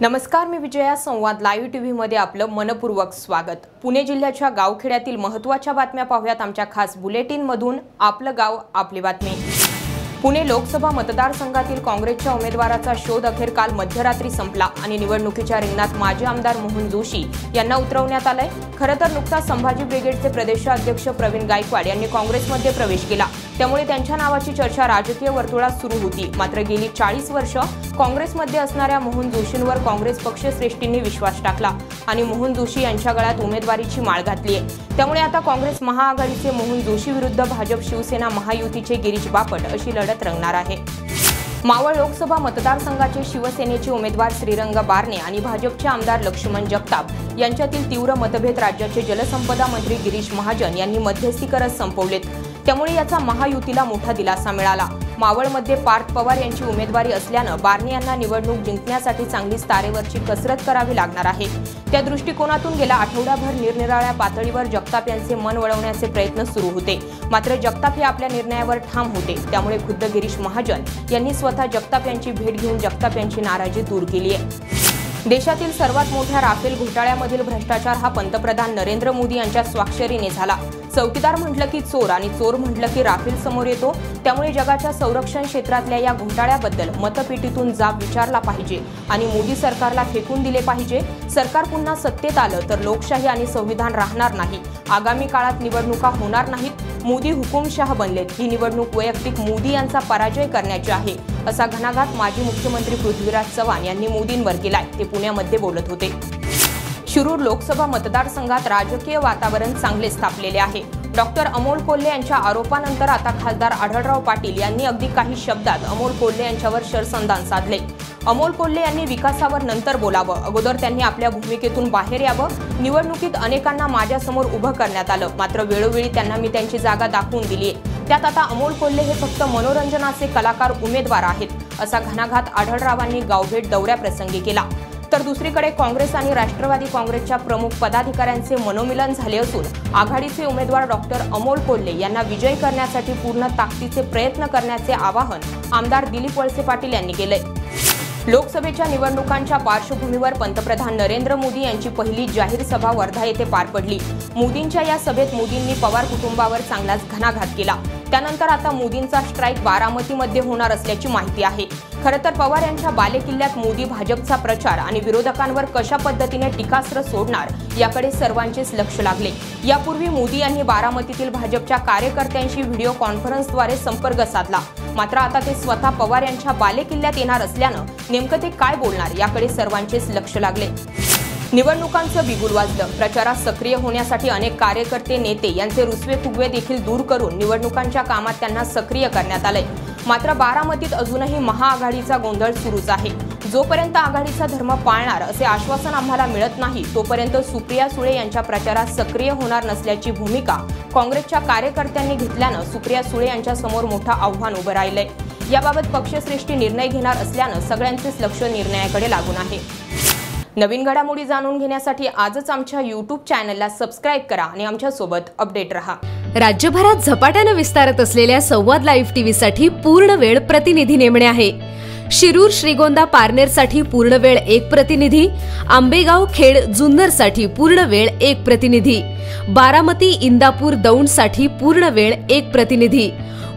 नमस्कार मी विजया. संवाद live T व्हीमध्ये आपलं मनपूर्वक स्वागत. पुणे जिल्ह्याच्या गावखेड्यातील महत्त्वाच्या बातम्या पाहूयात आमच्या खास बुलेटिनमधून. आपलं गाव आपली बातमी. पुणे लोकसभा मतदारसंघातील काँग्रेसच्या उमेदवाराचा शोध अखेर काल मध्यरात्री संपला आणि निवडणुकीच्या रिंगणात माजी आमदार मोहन जोशी यांना उतरवण्यात आलंय. खरं तर नुकताच संभाजी ब्रिगेडचे प्रदेशाध्यक्ष प्रवीण गायकवाड यांनी काँग्रेसमध्ये प्रवेश केला. त्यामुळे त्यांच्या नावाची चर्चा राजकीय वर्तुळात सुरू होती. मात्र गेली चाळीस वर्ष काँग्रेसमध्ये असणाऱ्या मोहन जोशींवर काँग्रेस पक्षश्रेष्ठींनी विश्वास टाकला आणि मोहन जोशी यांच्या गळ्यात उमेदवारीची माळ घातली आहे. त्यामुळे आता काँग्रेस महाआघाडीचे मोहन जोशी विरुद्ध भाजप शिवसेना महायुतीचे गिरीश बापट अशी लढत रंगणार आहे. मावळ लोकसभा मतदारसंघाचे शिवसेनेचे उमेदवार श्रीरंग बारणे आणि भाजपचे आमदार लक्ष्मण जगताप यांच्यातील तीव्र मतभेद राज्याचे जलसंपदा मंत्री गिरीश महाजन यांनी मध्यस्थी करत संपवलेत. त्यामुळे याचा महायुतीला मोठा दिलासा मिळाला. मावळमध्ये पार्थ पवार यांची उमेदवारी असल्यानं बारणे यांना निवडणूक जिंकण्यासाठी चांगलीच तारेवरची कसरत करावी लागणार आहे. त्या दृष्टिकोनातून गेला आठवडाभर निरनिराळ्या पातळीवर जगताप यांचे मन वळवण्याचे प्रयत्न सुरू होते. मात्र जगताप हे आपल्या निर्णयावर ठाम होते. त्यामुळे खुद्द गिरीश महाजन यांनी स्वतः जगताप यांची भेट घेऊन जगताप यांची नाराजी दूर केली आहे. देशातील सर्वात मोठ्या राफेल घोटाळ्यामधील भ्रष्टाचार हा पंतप्रधान नरेंद्र मोदी यांच्या स्वाक्षरीने झाला. चौकीदार म्हटलं की चोर आणि चोर म्हटलं की राफेल समोर येतो. त्यामुळे जगाच्या संरक्षण क्षेत्रातल्या या घोटाळ्याबद्दल मतपेटीतून जाब विचारला पाहिजे आणि मोदी सरकारला फेकून दिले पाहिजे. सरकार पुन्हा सत्तेत आलं तर लोकशाही आणि संविधान राहणार नाही. आगामी काळात निवडणुका होणार नाहीत. मोदी हुकुमशाह बनलेत. ही निवडणूक वैयक्तिक मोदी यांचा पराजय करण्याची आहे. असा घणाघात माजी मुख्यमंत्री पृथ्वीराज चव्हाण यांनी मोदींवर केलाय. ते पुण्यामध्ये बोलत होते. शिरूर लोकसभा मतदारसंघात राजकीय वातावरण चांगले स्थापलेले आहे. डॉक्टर अमोल कोल्हे यांच्या आरोपानंतर आता खासदार आढळराव पाटील यांनी अगदी काही शब्दात अमोल कोल्हे यांच्यावर शरसंधान साधले. अमोल कोल्हे यांनी विकासावर नंतर बोलावं. अगोदर त्यांनी आपल्या भूमिकेतून बाहेर यावं. निवडणुकीत अनेकांना माझ्यासमोर उभं करण्यात आलं. मात्र वेळोवेळी त्यांना मी त्यांची जागा दाखवून दिली त्यात आता अमोल कोल्हे हे फक्त मनोरंजनाचे कलाकार उमेदवार आहेत असा घणाघात आढळरावांनी गावभेट दौऱ्याप्रसंगी केला. तर दुसरीकडे काँग्रेस आणि राष्ट्रवादी काँग्रेसच्या प्रमुख पदाधिकाऱ्यांचे मनोमिलन झाले असून आघाडीचे उमेदवार डॉक्टर अमोल कोल्हे यांना विजय करण्यासाठी पूर्ण ताकदीचे प्रयत्न करण्याचे आवाहन आमदार दिलीप वळसे पाटील यांनी केलंय. लोकसभेच्या निवडणुकांच्या पार्श्वभूमीवर पंतप्रधान नरेंद्र मोदी यांची पहिली जाहीर सभा वर्धा येथे पार पडली. मोदींच्या या सभेत मोदींनी पवार कुटुंबावर चांगलाच घणाघात केला. त्यानंतर आता मोदींचा स्ट्राईक बारामतीमध्ये होणार असल्याची माहिती आहे. खरं तर पवार यांच्या बालेकिल्ल्यात मोदी भाजपचा प्रचार आणि विरोधकांवर कशा पद्धतीने टीकास्त्र सोडणार याकडे सर्वांचेच लक्ष लागले. यापूर्वी मोदी यांनी बारामतीतील भाजपच्या कार्यकर्त्यांशी व्हिडिओ कॉन्फरन्सद्वारे संपर्क साधला. मात्र आता ते स्वतः पवार यांच्या बालेकिल्ल्यात येणार असल्यानं नेमकं ते काय बोलणार याकडे सर्वांचेच लक्ष लागले. निवडणुकांचं बिगुल वाजलं. प्रचारात सक्रिय होण्यासाठी अनेक कार्यकर्ते नेते यांचे रुसवे फुगवे देखील दूर करून निवडणुकांच्या कामात त्यांना सक्रिय करण्यात आलंय. मात्र बारामतीत अजूनही महाआघाडीचा गोंधळ सुरूच आहे. जोपर्यंत आघाडीचा धर्म पाळणार असे आश्वासन आम्हाला मिळत नाही तोपर्यंत सुप्रिया सुळे यांच्या प्रचारात सक्रिय होणार नसल्याची भूमिका काँग्रेसच्या कार्यकर्त्यांनी घेतल्यानं सुप्रिया सुळे यांच्या समोर मोठं आव्हान उभं राहिलंय. याबाबत पक्षश्रेष्ठी निर्णय घेणार असल्यानं सगळ्यांचेच लक्ष निर्णयाकडे लागून आहे. नवीन घडामोडी जाणून घेण्यासाठी आजच आमच्या यूट्यूब चॅनलला सबस्क्राईब करा आणि आमच्यासोबत अपडेट रहा. राज्यभरात झपाट्यानं विस्तारत असलेल्या संवाद लाईव्ह टीव्ही साठी पूर्ण वेळ प्रतिनिधी नेमणे आहे. शिरूर श्रीगोंदा पारनेरसाठी पूर्ण वेळ एक प्रतिनिधी आंबेगाव खेड जुन्नरसाठी पूर्ण वेळ एक प्रतिनिधी बारामती इंदापूर दौंडसाठी पूर्ण वेळ एक प्रतिनिधी.